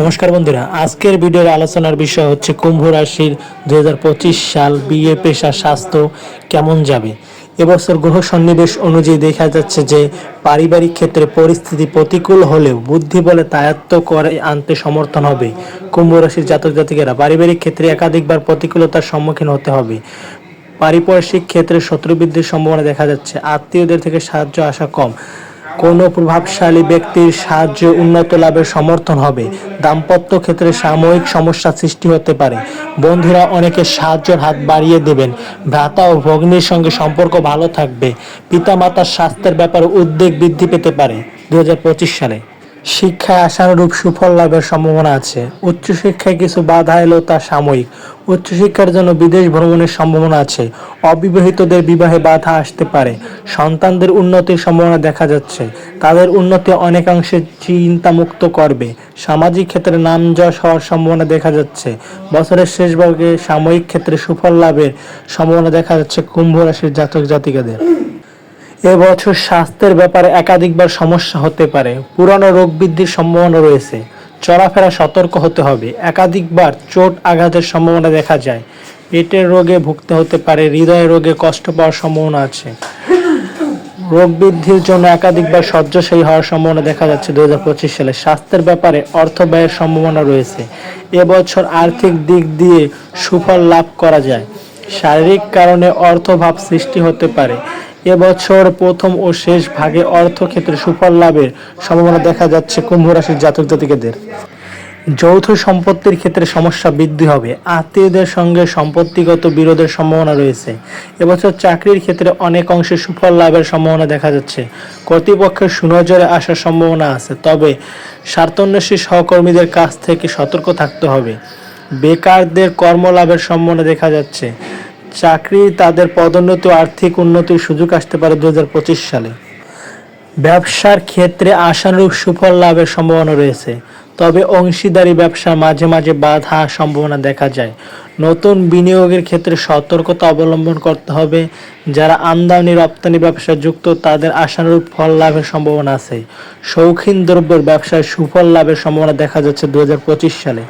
নমস্কার বন্ধুরা, আজকের ভিডিওর আলোচনার বিষয় হচ্ছে কুম্ভ রাশির দুই সাল বিয়ে, পেশা, স্বাস্থ্য কেমন যাবে? এবছর গ্রহ সন্নিবেশ অনুযায়ী দেখা যাচ্ছে যে পারিবারিক ক্ষেত্রে পরিস্থিতি প্রতিকূল হলেও বুদ্ধি বলে তায়াত্ত করে আনতে সমর্থন হবে। কুম্ভ রাশির জাতক জাতিকেরা পারিবারিক ক্ষেত্রে একাধিকবার প্রতিকূলতার সম্মুখীন হতে হবে। পারিপার্শ্বিক ক্ষেত্রে শত্রুবৃদ্ধির সম্ভাবনা দেখা যাচ্ছে। আত্মীয়দের থেকে সাহায্য আসা কম। কোনো প্রভাবশালী ব্যক্তির সাহায্য উন্নত লাভের সমর্থন হবে। দাম্পত্য ক্ষেত্রে সাময়িক সমস্যা সৃষ্টি হতে পারে। বন্ধুরা, অনেকে সাহায্যের হাত বাড়িয়ে দেবেন। ভ্রাতা ও ভগ্নির সঙ্গে সম্পর্ক ভালো থাকবে। পিতামাতার স্বাস্থ্যের ব্যাপারে উদ্বেগ বৃদ্ধি পেতে পারে। দু হাজার পঁচিশ সালে। শিক্ষায় আশানুরূপ সুফল লাভের সম্ভাবনা আছে। উচ্চশিক্ষায় কিছু বাধা এলেও তা সাময়িক। উচ্চশিক্ষার জন্য বিদেশ ভ্রমণের সম্ভাবনা আছে। অবিবাহিতদের বিবাহে বাধা আসতে পারে। সন্তানদের উন্নতির সম্ভাবনা দেখা যাচ্ছে। তাদের উন্নতি অনেকাংশে চিন্তামুক্ত করবে। সামাজিক ক্ষেত্রে নাম যশ হওয়ার সম্ভাবনা দেখা যাচ্ছে। বছরের শেষ ভাগে সাময়িক ক্ষেত্রে সুফল লাভের সম্ভাবনা দেখা যাচ্ছে কুম্ভ রাশির জাতক জাতিকাদের এবছর স্বাস্থ্যের ব্যাপারে একাধিকবার সমস্যা হতে পারে। পুরানো রোগ বৃদ্ধির সম্ভাবনা রয়েছে। চলাফেরা সতর্ক হতে হবে। একাধিকবার চোট আঘাতের সম্ভাবনা দেখা যায়। পেটের রোগে ভুগতে হতে পারে। হৃদয় রোগে কষ্ট পাওয়ার সম্ভাবনা আছে। রোগ বৃদ্ধির জন্য একাধিকবার শয্যাশায়ী হওয়ার সম্ভাবনা দেখা যাচ্ছে দু হাজার পঁচিশ সালে। স্বাস্থ্যের ব্যাপারে অর্থ ব্যয়ের সম্ভাবনা রয়েছে। এবছর আর্থিক দিক দিয়ে সুফল লাভ করা যায়। শারীরিক কারণে অর্থভাব সৃষ্টি হতে পারে। এবছর প্রথম ও শেষ ভাগে অর্থক্ষেত্রে সুফল লাভের সম্ভাবনা দেখা যাচ্ছে কুম্ভ রাশির জাতক জাতিকেদের। যৌথ সম্পত্তির ক্ষেত্রে সমস্যা বৃদ্ধি হবে। আত্মীয়দের সঙ্গে সম্পত্তিগত বিরোধের সম্ভাবনা রয়েছে। এবছর চাকরির ক্ষেত্রে অনেক অংশে সুফল লাভের সম্ভাবনা দেখা যাচ্ছে। কর্তৃপক্ষের সুনজরে আসার সম্ভাবনা আছে। তবে স্বার্থন্বেষী সহকর্মীদের কাছ থেকে সতর্ক থাকতে হবে। বেকারদের কর্মলাভের সম্ভাবনা দেখা যাচ্ছে। চাকরি, তাদের পদোন্নতি আর্থিক উন্নতির সুযোগ আসতে পারে দু হাজার পঁচিশ সালে। ব্যবসার ক্ষেত্রে আশানুরূপ সুফল লাভের সম্ভাবনা রয়েছে, তবে অংশীদারি ব্যবসার মাঝে মাঝে বাধা সম্ভাবনা দেখা যায়। নতুন বিনিয়োগের ক্ষেত্রে সতর্কতা অবলম্বন করতে হবে। যারা আমদানি, রপ্তানি ব্যবসায় যুক্ত, তাদের আশানুরূপ ফল লাভের সম্ভাবনা আছে। শৌখিন দ্রব্যের ব্যবসায় সুফল লাভের সম্ভাবনা দেখা যাচ্ছে দুই হাজার পঁচিশ সালে।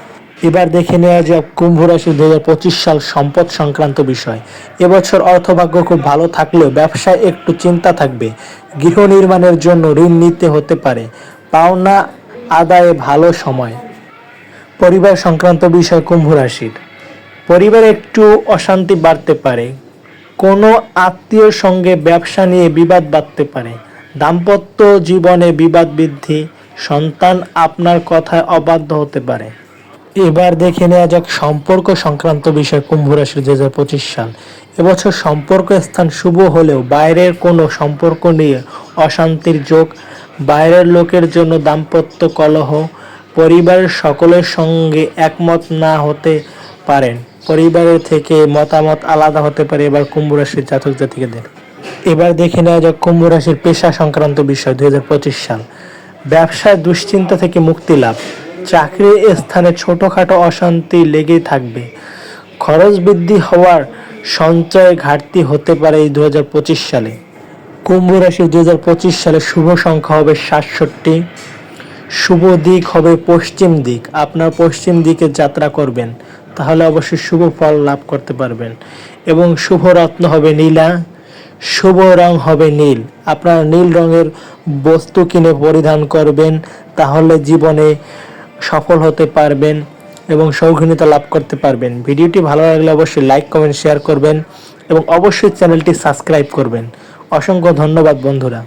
এবার দেখে নেওয়া যাক কুম্ভ রাশি দুই হাজার পঁচিশ সাল সম্পদ সংক্রান্ত বিষয়। এবছর অর্থভাগ্য খুব ভালো থাকলেও ব্যবসায় একটু চিন্তা থাকবে। গৃহ নির্মাণের জন্য ঋণ নিতে হতে পারে। পাওনা আদায়ে ভালো সময়। পরিবার সংক্রান্ত বিষয় কুম্ভ রাশির। পরিবারে একটু অশান্তি বাড়তে পারে। কোনো আত্মীয়র সঙ্গে ব্যবসা নিয়ে বিবাদ বাড়তে পারে। দাম্পত্য জীবনে বিবাদ বৃদ্ধি। সন্তান আপনার কথায় অবাধ্য হতে পারে। এবার দেখে নেওয়া যাক সম্পর্ক সংক্রান্ত বিষয় কুম্ভ রাশি দুই হাজার পঁচিশ সাল। এবছর সম্পর্ক স্থান শুভ হলেও বাইরের কোনো সম্পর্ক নিয়ে অশান্তির যোগ, বাইরের লোকের জন্য দাম্পত্য কলহ, পরিবারের সকলের সঙ্গে একমত না হতে পারেন। পরিবারের থেকে মতামত আলাদা হতে পারে এবার কুম্ভ রাশির জাতক জাতিকাদের। এবার দেখে নেওয়া যাক কুম্ভ রাশির পেশা সংক্রান্ত বিষয় দুই হাজার পঁচিশ সাল। ব্যবসায় দুশ্চিন্তা থেকে মুক্তি লাভ। চাকরির স্থানে ছোটোখাটো অশান্তি লেগেই থাকবে। খরচ বৃদ্ধি হওয়ার সঞ্চয় ঘাটতি হতে পারে এই দু সালে। কুম্ভ রাশি দু হাজার পঁচিশ সালে শুভ সংখ্যা হবে সাতষট্টি। শুভ দিক হবে পশ্চিম দিক। আপনার পশ্চিম দিকে যাত্রা করবেন। তাহলে অবশ্যই শুভ ফল লাভ করতে পারবেন। এবং শুভ রত্ন হবে নীলা। শুভ রং হবে নীল। আপনার নীল রঙের বস্তু কিনে পরিধান করবেন। তাহলে জীবনে সফল হতে পারবেন এবং সৌখিনতা লাভ করতে পারবেন। ভিডিওটি ভালো লাগলে অবশ্যই লাইক কমেন্ট শেয়ার করবেন এবং অবশ্যই চ্যানেলটি সাবস্ক্রাইব করবেন। অসংখ্য ধন্যবাদ বন্ধুরা।